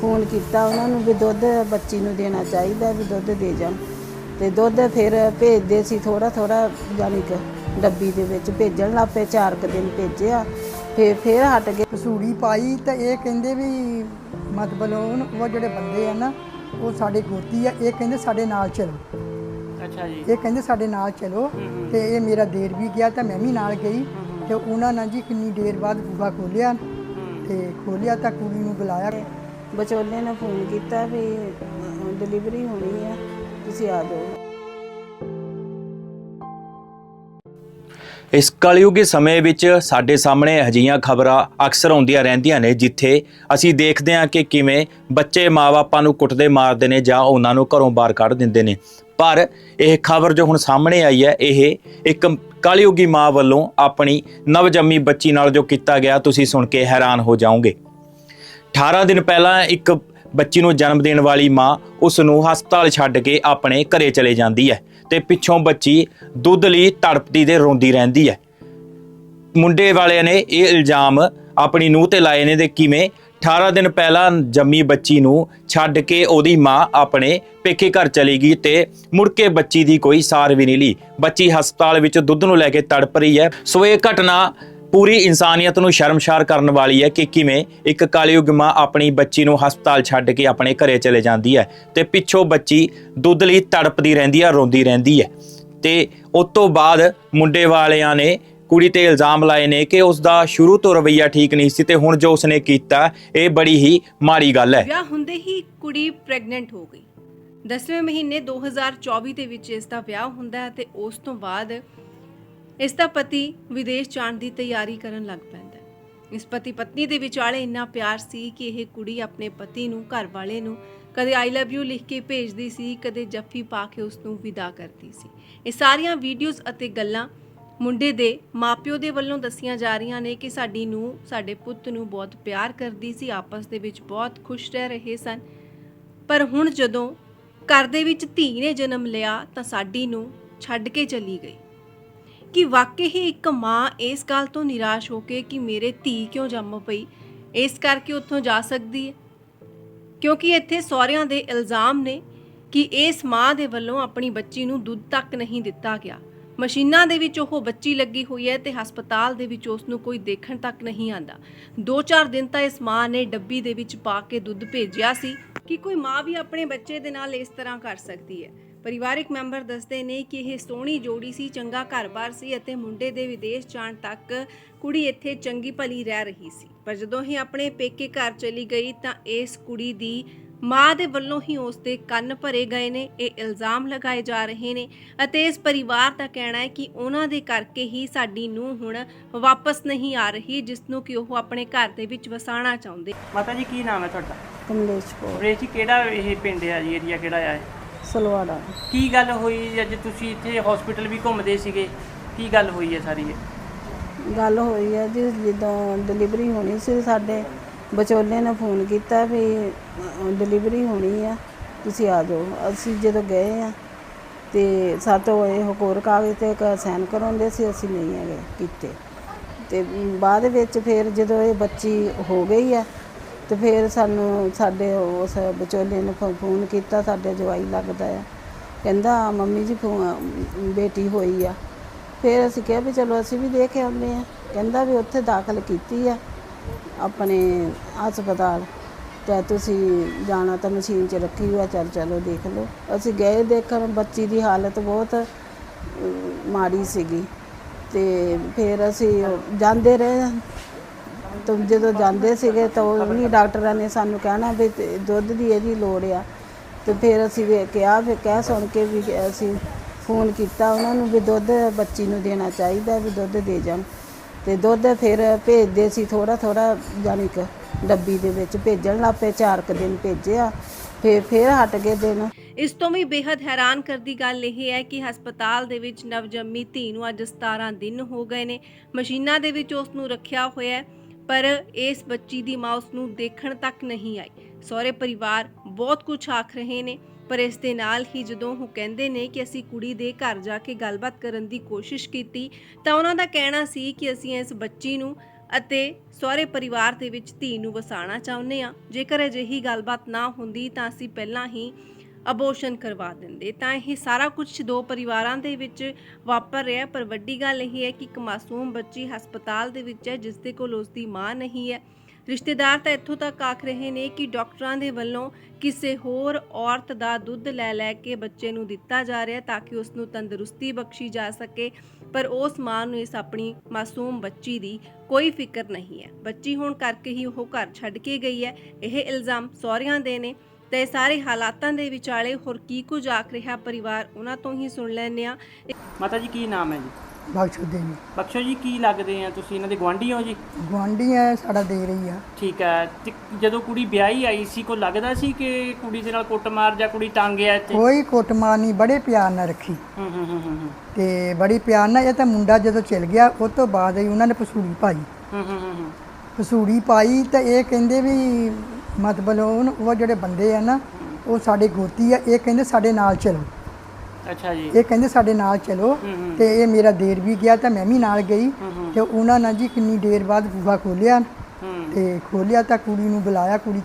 Phone ਕੀਤਾ ਉਹਨਾਂ ਨੂੰ ਵੀ ਦੁੱਧ ਬੱਚੀ ਨੂੰ ਦੇਣਾ ਚਾਹੀਦਾ ਵੀ ਦੁੱਧ ਦੇ ਜਾਣ। ਤੇ ਦੁੱਧ ਫਿਰ ਭੇਜਦੇ ਸੀ ਥੋੜਾ ਥੋੜਾ ਜਾਨੀ ਕਿ ਡੱਬੀ ਦੇ ਵਿੱਚ ਭੇਜਣ ਲੱਗ ਪਏ ਚਾਰ ਕੁ ਦਿਨ ਭੇਜਿਆ। ਫਿਰ ਫਿਰ ਹਟ ਗਏ। ਕਸੂੜੀ ਪਾਈ ਤਾਂ ਇਹ ਕਹਿੰਦੇ ਵੀ ਮਤਲਬ ਉਹ ਉਹ ਜਿਹੜੇ ਬੰਦੇ ਆ ਨਾ ਉਹ ਸਾਡੇ ਗੋਤੀ ਆ ਇਹ ਕਹਿੰਦੇ ਸਾਡੇ ਨਾਲ ਚਲੋ। ਅੱਛਾ ਜੀ। ਇਹ ਕਹਿੰਦੇ ਸਾਡੇ ਨਾਲ ਚਲੋ ਤੇ ਇਹ ਮੇਰਾ ਦੇਰ ਵੀ ਗਿਆ ਤਾਂ ਮੈਂ ਵੀ ਨਾਲ ਗਈ ਤੇ ਉਹਨਾਂ ਨੇ ਜੀ ਕਿੰਨੀ ਦੇਰ ਬਾਅਦ ਬੂਹਾ ਖੋਲਿਆ ਤੇ ਖੋਲਿਆ ਤਾਂ ਕੁੜੀ ਨੂੰ ਬੁਲਾਇਆ। ਵਿਚੋਲੇ ਨੇ ਫੋਨ ਕੀਤਾ ਵੀ ਡਿਲੀਵਰੀ ਹੋਣੀ ਆ, ਤੁਸੀਂ ਆ ਜਾਓ। ਇਸ ਕਲਯੁਗੀ ਸਮੇਂ ਵਿੱਚ ਸਾਡੇ ਸਾਹਮਣੇ ਅਜਿਹੀਆਂ ਖਬਰਾਂ ਅਕਸਰ ਆਉਂਦੀਆਂ ਰਹਿੰਦੀਆਂ ਨੇ, ਜਿੱਥੇ ਅਸੀਂ ਦੇਖਦੇ ਹਾਂ ਕਿ ਕਿਵੇਂ ਬੱਚੇ ਮਾਪਿਆਂ ਨੂੰ ਕੁੱਟਦੇ ਮਾਰਦੇ ਨੇ ਜਾਂ ਉਹਨਾਂ ਨੂੰ ਘਰੋਂ ਬਾਹਰ ਕੱਢ ਦਿੰਦੇ ਨੇ। ਪਰ ਇਹ ਖਬਰ ਜੋ ਹੁਣ ਸਾਹਮਣੇ ਆਈ ਹੈ, ਇਹ ਇੱਕ ਕਲਯੁਗੀ ਮਾਂ ਵੱਲੋਂ ਆਪਣੀ ਨਵਜੰਮੀ ਬੱਚੀ ਨਾਲ ਜੋ ਕੀਤਾ ਗਿਆ, ਤੁਸੀਂ ਸੁਣ ਕੇ ਹੈਰਾਨ ਹੋ ਜਾਓਗੇ। 18 ਦਿਨ ਪਹਿਲਾਂ ਇੱਕ ਬੱਚੀ ਨੂੰ ਜਨਮ ਦੇਣ ਵਾਲੀ ਮਾਂ ਉਸ ਨੂੰ ਹਸਪਤਾਲ ਛੱਡ ਕੇ ਆਪਣੇ ਘਰੇ ਚਲੇ ਜਾਂਦੀ ਹੈ ਤੇ ਪਿੱਛੋਂ ਬੱਚੀ ਦੁੱਧ ਲਈ ਤੜਪਦੀ ਤੇ ਰੋਂਦੀ ਰਹਿੰਦੀ ਹੈ। ਮੁੰਡੇ ਵਾਲਿਆਂ ਨੇ ਇਹ ਇਲਜ਼ਾਮ ਆਪਣੀ ਨੂੰਹ ਤੇ ਲਾਏ ਨੇ ਤੇ ਕਿਵੇਂ 18 ਦਿਨ ਪਹਿਲਾਂ ਜੰਮੀ ਬੱਚੀ ਨੂੰ ਛੱਡ ਕੇ ਉਹਦੀ ਮਾਂ ਆਪਣੇ ਪੇਕੇ ਘਰ ਚਲੀ ਗਈ ਤੇ ਮੁੜ ਕੇ ਬੱਚੀ ਦੀ ਕੋਈ ਸਾਰ ਵੀ ਨਹੀਂ ਲਈ। ਬੱਚੀ ਹਸਪਤਾਲ ਵਿੱਚ ਦੁੱਧ ਨੂੰ ਲੈ ਕੇ ਤੜਪ ਰਹੀ ਹੈ। ਸੋ ਇਹ ਘਟਨਾ ਪੂਰੀ ਇਨਸਾਨੀਅਤ ਨੂੰ ਸ਼ਰਮਸ਼ਾਰ ਕਰਨ ਵਾਲੀ ਹੈ ਕਿ ਕਿਵੇਂ ਇੱਕ ਕਾਲਯੁਗ ਮਾਂ ਆਪਣੀ ਬੱਚੀ ਨੂੰ ਹਸਪਤਾਲ ਛੱਡ ਕੇ ਆਪਣੇ ਘਰੇ ਚਲੇ ਜਾਂਦੀ ਹੈ ਤੇ ਪਿੱਛੋਂ ਬੱਚੀ ਦੁੱਧ ਲਈ ਤੜਪਦੀ ਰਹਿੰਦੀ ਹੈ ਰੋਂਦੀ ਰਹਿੰਦੀ ਹੈ। ਤੇ ਉਸ ਤੋਂ ਬਾਅਦ ਮੁੰਡੇ ਵਾਲਿਆਂ ਨੇ ਕੁੜੀ ਤੇ ਇਲਜ਼ਾਮ ਲਾਏ ਨੇ ਕਿ ਉਸ ਦਾ ਸ਼ੁਰੂ ਤੋਂ ਰਵਈਆ ਠੀਕ ਨਹੀਂ ਸੀ ਤੇ ਹੁਣ ਜੋ ਉਸਨੇ ਕੀਤਾ, ਇਹ ਬੜੀ ਹੀ ਮਾੜੀ ਗੱਲ ਹੈ। ਵਿਆਹ ਹੁੰਦੇ ਹੀ ਕੁੜੀ ਪ੍ਰੈਗਨੈਂਟ ਹੋ ਗਈ। 10ਵੇਂ ਮਹੀਨੇ 2024 ਦੇ ਵਿੱਚ ਇਸ ਦਾ ਵਿਆਹ ਹੁੰਦਾ ਹੈ ਤੇ ਉਸ ਤੋਂ ਬਾਅਦ ਇਸ ਦਾ ਪਤੀ ਵਿਦੇਸ਼ ਜਾਣ ਦੀ ਤਿਆਰੀ ਕਰਨ ਲੱਗ ਪੈਂਦਾ ਇਸ ਪਤੀ ਪਤਨੀ ਦੇ ਵਿਚਾਲੇ ਇੰਨਾ ਪਿਆਰ ਸੀ ਕਿ ਇਹ ਕੁੜੀ ਆਪਣੇ ਪਤੀ ਨੂੰ, ਘਰ ਵਾਲੇ ਨੂੰ ਕਦੇ ਆਈ ਲਵ ਯੂ ਲਿਖ ਕੇ ਭੇਜਦੀ ਸੀ, ਕਦੇ ਜੱਫੀ ਪਾ ਕੇ ਉਸ ਨੂੰ ਵਿਦਾ ਕਰਦੀ ਸੀ। ਇਹ ਸਾਰੀਆਂ ਵੀਡੀਓਜ਼ ਅਤੇ ਗੱਲਾਂ ਮੁੰਡੇ ਦੇ ਮਾਪਿਓ ਦੇ ਵੱਲੋਂ ਦੱਸੀਆਂ ਜਾ ਰਹੀਆਂ ਨੇ ਕਿ ਸਾਡੀ ਨੂੰ ਸਾਡੇ ਪੁੱਤ ਨੂੰ ਬਹੁਤ ਪਿਆਰ ਕਰਦੀ ਸੀ, ਆਪਸ ਦੇ ਵਿੱਚ ਬਹੁਤ ਖੁਸ਼ ਰਹਿ ਰਹੇ ਸਨ। ਪਰ ਹੁਣ ਜਦੋਂ ਘਰ ਦੇ ਵਿੱਚ ਧੀ ਨੇ ਜਨਮ ਲਿਆ ਤਾਂ ਸਾਡੀ ਨੂੰ ਛੱਡ ਕੇ ਚਲੀ ਗਈ। ਕਿ ਵਾਕਈ ਹੀ ਇੱਕ ਮਾਂ ਇਸ ਗੱਲ ਤੋਂ ਨਿਰਾਸ਼ ਹੋ ਕੇ ਕਿ ਮੇਰੇ ਧੀ ਕਿਉਂ ਜੰਮ ਪਈ? ਇਸ ਕਰਕੇ ਉੱਥੋਂ ਜਾ ਸਕਦੀ ਹੈ? ਕਿਉਂਕਿ ਇੱਥੇ ਸਹੁਰਿਆਂ ਦੇ ਇਲਜ਼ਾਮ ਨੇ ਕਿ ਇਸ ਮਾਂ ਦੇ ਵੱਲੋਂ ਆਪਣੀ ਬੱਚੀ ਨੂੰ ਦੁੱਧ ਤੱਕ ਨਹੀਂ ਦਿੱਤਾ ਗਿਆ। ਮਸ਼ੀਨਾਂ ਦੇ ਵਿੱਚ ਉਹ ਬੱਚੀ ਲੱਗੀ ਹੋਈ ਹੈ ਤੇ ਹਸਪਤਾਲ ਦੇ ਵਿੱਚ ਉਸ ਨੂੰ ਕੋਈ ਦੇਖਣ ਤੱਕ ਨਹੀਂ ਆਂਦਾ। 2-4 ਦਿਨ ਤਾਂ ਇਸ ਮਾਂ ਨੇ ਡੱਬੀ ਦੇ ਵਿੱਚ ਪਾ ਕੇ ਦੁੱਧ ਭੇਜਿਆ ਸੀ ਕਿ ਕੋਈ ਮਾਂ ਵੀ ਆਪਣੇ ਬੱਚੇ ਦੇ ਨਾਲ ਇਸ ਤਰ੍ਹਾਂ ਕਰ ਸਕਦੀ ਹੈ। ਪਰਿਵਾਰਕ ਮੈਂਬਰ ਦੱਸਦੇ ਨੇ ਕਿ ਇਹ ਸੋਹਣੀ ਜੋੜੀ ਸੀ ਚੰਗਾ ਘਰ-ਬਾਰ ਸੀ ਅਤੇ ਮੁੰਡੇ ਦੇ ਵਿਦੇਸ਼ ਜਾਣ ਤੱਕ ਕੁੜੀ ਇੱਥੇ ਚੰਗੀ ਭਲੀ ਰਹਿ ਰਹੀ ਸੀ। ਪਰ ਜਦੋਂ ਹੀ ਆਪਣੇ ਪੇਕੇ ਘਰ ਚਲੀ ਗਈ ਤਾਂ ਇਸ ਕੁੜੀ ਦੀ ਮਾਂ ਦੇ ਵੱਲੋਂ ਹੀ ਉਸ ਦੇ ਕੰਨ ਭਰੇ ਗਏ ਨੇ ਇਹ ਇਲਜ਼ਾਮ ਲਗਾਏ ਜਾ ਰਹੇ ਨੇ ਅਤੇ ਇਸ ਪਰਿਵਾਰ ਦਾ ਕਹਿਣਾ ਹੈ ਕਿ ਉਹਨਾਂ ਦੇ ਕਰਕੇ ਹੀ ਸਾਡੀ ਨੂੰ ਹੁਣ ਵਾਪਸ ਨਹੀਂ ਆ ਰਹੀ ਜਿਸ ਨੂੰ ਕਿ ਉਹ ਆਪਣੇ ਘਰ ਦੇ ਵਿੱਚ ਵਸਾਣਾ ਚਾਹੁੰਦੇ। ਮਾਤਾ ਜੀ ਕੀ ਨਾਮ ਹੈ ਤੁਹਾਡਾ? ਕਮਲੇਸ਼ ਕੌਰ। ਜੀ ਕਿਹੜਾ ਇਹ ਪਿੰਡ ਹੈ ਜੀ ਏਰੀਆ ਕਿਹੜਾ ਹੈ ਸਲਵਾੜਾ। ਕੀ ਗੱਲ ਹੋਈ? ਅੱਜ ਤੁਸੀਂ ਇੱਥੇ ਹਸਪੀਟਲ ਵੀ ਘੁੰਮਦੇ ਸੀਗੇ। ਕੀ ਗੱਲ ਹੋਈ ਹੈ ਸਾਰੀ? ਇਹ ਗੱਲ ਹੋਈ ਆ ਜੀ ਜਦੋਂ ਡਿਲੀਵਰੀ ਹੋਣੀ ਸੀ ਸਾਡੇ ਵਿਚੋਲੇ ਨੇ ਫੋਨ ਕੀਤਾ ਵੀ ਡਿਲੀਵਰੀ ਹੋਣੀ ਆ ਤੁਸੀਂ ਆ ਜਾਓ। ਅਸੀਂ ਜਦੋਂ ਗਏ ਆ ਤੇ ਸਾਤੋਂ ਇਹ ਹੋਰ ਕਾਗਜ਼ ਤੇ ਇੱਕ ਸਾਈਨ ਕਰਾਉਂਦੇ ਸੀ ਅਸੀਂ ਨਹੀਂ ਹੈਗੇ ਕੀਤੇ। ਤੇ ਬਾਅਦ ਵਿੱਚ ਫਿਰ ਜਦੋਂ ਇਹ ਬੱਚੀ ਹੋ ਗਈ ਆ ਤੇ ਫਿਰ ਸਾਨੂੰ ਸਾਡੇ ਉਸ ਵਿਚੋਲੇ ਨੇ ਫੋ- ਫੋਨ ਕੀਤਾ, ਸਾਡੇ ਜਵਾਈ ਲੱਗਦਾ ਆ। ਕਹਿੰਦਾ, ਮੰਮੀ ਜੀ, ਫੋ- ਬੇਟੀ ਹੋਈ ਆ। ਫਿਰ ਅਸੀਂ ਕਿਹਾ ਵੀ ਚਲੋ ਅਸੀਂ ਵੀ ਦੇਖ ਆਉਂਦੇ ਆ। ਕਹਿੰਦਾ ਵੀ ਉੱਥੇ ਦਾਖਲ ਕੀਤੀ ਆ ਆਪਣੇ ਹਸਪਤਾਲ। ਤੇ ਤੁਸੀਂ ਜਾਣਾ ਤਾਂ ਮਸ਼ੀਨ 'ਚ ਰੱਖੀ ਹੋਇਆ ਚੱਲ ਚਲੋ ਦੇਖ ਲਓ। ਅਸੀਂ ਗਏ ਦੇਖਣ, ਬੱਚੀ ਦੀ ਹਾਲਤ ਬਹੁਤ ਮਾੜੀ ਸੀਗੀ। ਤੇ ਫਿਰ ਅਸੀਂ ਜਾਂਦੇ ਰਹੇ। ਤਾਂ ਜਦੋਂ ਜਾਂਦੇ ਸੀਗੇ ਤਾਂ ਉਹ ਵੀ ਡਾਕਟਰਾਂ ਨੇ ਸਾਨੂੰ ਕਹਿਣਾ ਵੀ ਤੇ ਦੁੱਧ ਦੀ ਇਹਦੀ ਲੋੜ ਆ। ਤੇ ਫਿਰ ਅਸੀਂ ਵੀ ਕਿਹਾ ਫਿਰ ਕਹਿ ਸੁਣ ਕੇ ਵੀ ਅਸੀਂ ਫੋਨ ਕੀਤਾ ਉਹਨਾਂ ਨੂੰ ਵੀ ਦੁੱਧ ਬੱਚੀ ਨੂੰ ਦੇਣਾ ਚਾਹੀਦਾ ਵੀ ਦੁੱਧ ਦੇ ਜਾਣ। ਤੇ ਦੁੱਧ ਫਿਰ ਭੇਜਦੇ ਸੀ ਥੋੜਾ ਥੋੜਾ ਜਾਨੀ ਕਿ ਡੱਬੀ ਦੇ ਵਿੱਚ ਭੇਜਣ ਲੱਗ ਚਾਰ ਕੁ ਦਿਨ ਭੇਜਿਆ ਫਿਰ ਫਿਰ ਹਟ ਗਏ ਦਿਨ। ਇਸ ਤੋਂ ਵੀ ਬੇहद ਹੈਰਾਨ ਕਰਦੀ ਗੱਲ ਇਹ ਹੈ ਕਿ ਹਸਪਤਾਲ ਦੇ ਵਿੱਚ ਨਵਜੰਮੀ ਧੀ ਨੂੰ ਅੱਜ 17 ਦਿਨ ਹੋ ਗਏ ਨੇ। ਮਸ਼ੀਨਾਂ ਦੇ ਵਿੱਚ ਉਸ ਨੂੰ ਰੱਖਿਆ ਹੋਇਆ ਹੈ। ਪਰ ਇਸ ਬੱਚੀ ਦੀ ਮਾਂ ਉਸ ਨੂੰ ਦੇਖਣ ਤੱਕ ਨਹੀਂ ਆਈ। ਸਹੁਰੇ ਪਰਿਵਾਰ ਬਹੁਤ ਕੁਝ ਆਖ ਰਹੇ ਨੇ, ਪਰ ਇਸ ਦੇ ਨਾਲ ਹੀ ਜਦੋਂ ਉਹ ਕਹਿੰਦੇ ਨੇ ਕਿ ਅਸੀਂ ਕੁੜੀ ਦੇ ਘਰ ਜਾ ਕੇ ਗੱਲਬਾਤ ਕਰਨ ਦੀ ਕੋਸ਼ਿਸ਼ ਕੀਤੀ, ਤਾਂ ਉਹਨਾਂ ਦਾ ਕਹਿਣਾ ਸੀ ਕਿ ਅਸੀਂ ਇਸ ਬੱਚੀ ਨੂੰ ਅਤੇ ਸਹੁਰੇ ਪਰਿਵਾਰ ਦੇ ਵਿੱਚ ਧੀ ਨੂੰ ਵਸਾਉਣਾ ਚਾਹੁੰਦੇ ਆ ਜੇਕਰ ਅਜਿਹੀ ਗੱਲਬਾਤ ਨਾ ਹੁੰਦੀ, ਤਾਂ ਅਸੀਂ ਪਹਿਲਾਂ ਹੀ ਅਬੋਰਸ਼ਨ ਕਰਵਾ ਦਿੰਦੇ। ਤਾਂ ਇਹ ਸਾਰਾ ਕੁਝ ਦੋ ਪਰਿਵਾਰਾਂ ਦੇ ਵਿੱਚ ਵਾਪਰ ਰਿਹਾ, ਪਰ ਵੱਡੀ ਗੱਲ ਇਹ ਹੈ ਕਿ ਇੱਕ ਮਾਸੂਮ ਬੱਚੀ ਹਸਪਤਾਲ ਦੇ ਵਿੱਚ ਹੈ, ਜਿਸ ਦੇ ਕੋਲ ਉਸ ਦੀ ਮਾਂ ਨਹੀਂ ਹੈ। ਰਿਸ਼ਤੇਦਾਰ ਤਾਂ ਇੱਥੋਂ ਤੱਕ ਆਖ ਰਹੇ ਨੇ ਕਿ ਡਾਕਟਰਾਂ ਦੇ ਵੱਲੋਂ ਕਿਸੇ ਹੋਰ ਔਰਤ ਦਾ ਦੁੱਧ ਲੈ ਲੈ ਕੇ ਬੱਚੇ ਨੂੰ ਦਿੱਤਾ ਜਾ ਰਿਹਾ ਤਾਂ ਕਿ ਉਸ ਨੂੰ ਤੰਦਰੁਸਤੀ ਬਖਸ਼ੀ ਜਾ ਸਕੇ, ਪਰ ਉਸ ਮਾਂ ਨੂੰ ਇਸ ਆਪਣੀ ਮਾਸੂਮ ਬੱਚੀ ਦੀ ਕੋਈ ਫਿਕਰ ਨਹੀਂ ਹੈ। ਬੱਚੀ ਹੋਣ ਕਰਕੇ ਹੀ ਉਹ ਘਰ ਛੱਡ ਕੇ ਗਈ ਹੈ। ਇਹ ਇਲਜ਼ਾਮ ਸਹੁਰਿਆਂ ਦੇ ਨੇ। ਤੇ ਸਾਰੇ ਹਾਲਾਤਾਂ ਦੇ ਵਿਚਾਲੇ ਹੋਰ ਕੀ ਕੁਝ ਆਖ ਰਿਹਾ ਪਰਿਵਾਰ ਉਹਨਾਂ ਤੋਂ ਹੀ ਸੁਣ ਲੈਂਦੇ ਆ ਮਾਤਾ ਜੀ ਕੀ ਨਾਮ ਹੈ ਜੀ? ਬਖਸ਼ਦੇ ਨੇ। ਬਖਸ਼ੋ ਜੀ ਕੀ ਲੱਗਦੇ ਆ ਤੁਸੀਂ? ਇਹਨਾਂ ਦੇ ਗੁਆਂਢੀ ਹੋ ਜੀ? ਗੁਆਂਢੀ ਹੈ ਸਾਡਾ ਦੇ ਰਹੀ ਆ। ਠੀਕ ਹੈ ਤੇ ਜਦੋਂ ਕੁੜੀ ਵਿਆਹੀ ਆਈ ਸੀ ਕੋਈ ਲੱਗਦਾ ਸੀ ਕਿ ਕੁੜੀ ਦੇ ਨਾਲ ਕੁੱਟਮਾਰ ਜਾਂ ਕੁੜੀ ਤੰਗ ਆ ਇੱਥੇ? ਕੋਈ ਕੁੱਟਮਾਰ ਨਹੀਂ ਬੜੇ ਪਿਆਰ ਨਾਲ ਰੱਖੀ। ਹੂੰ ਹੂੰ ਹੂੰ ਹੂੰ ਹੂੰ। ਤੇ ਬੜੀ ਪਿਆਰ ਨਾਲ ਇਹ ਤਾਂ ਮੁੰਡਾ ਜਦੋਂ ਚਲ ਗਿਆ ਉਸ ਤੋਂ ਬਾਅਦ ਹੀ ਉਹਨਾਂ ਨੇ ਪਸੂੜੀ ਪਾਈ। ਹੂੰ ਹੂੰ ਹੂੰ ਹੂੰ। ਪਸੂੜੀ ਪਾਈ ਤਾਂ ਇਹ ਕਹਿੰਦੇ ਵੀ ਮਤਲਬ ਉਹ ਉਹ ਜਿਹੜੇ ਬੰਦੇ ਆ ਨਾ ਉਹ ਸਾਡੇ ਗੋਤੀ ਆ ਇਹ ਕਹਿੰਦੇ ਸਾਡੇ ਨਾਲ ਚਲੋ। ਅੱਛਾ ਜੀ। ਇਹ ਕਹਿੰਦੇ ਸਾਡੇ ਨਾਲ ਚਲੋ ਤੇ ਇਹ ਮੇਰਾ ਦੇਰ ਵੀ ਗਿਆ ਤਾਂ ਮੈਂ ਵੀ ਨਾਲ ਗਈ ਤੇ ਉਹਨਾਂ ਨੇ ਜੀ ਕਿੰਨੀ ਦੇਰ ਬਾਅਦ ਬੂਹਾ ਖੋਲਿਆ ਤੇ ਖੋਲਿਆ ਤਾਂ ਕੁੜੀ ਨੂੰ ਬੁਲਾਇਆ ਕੁੜੀ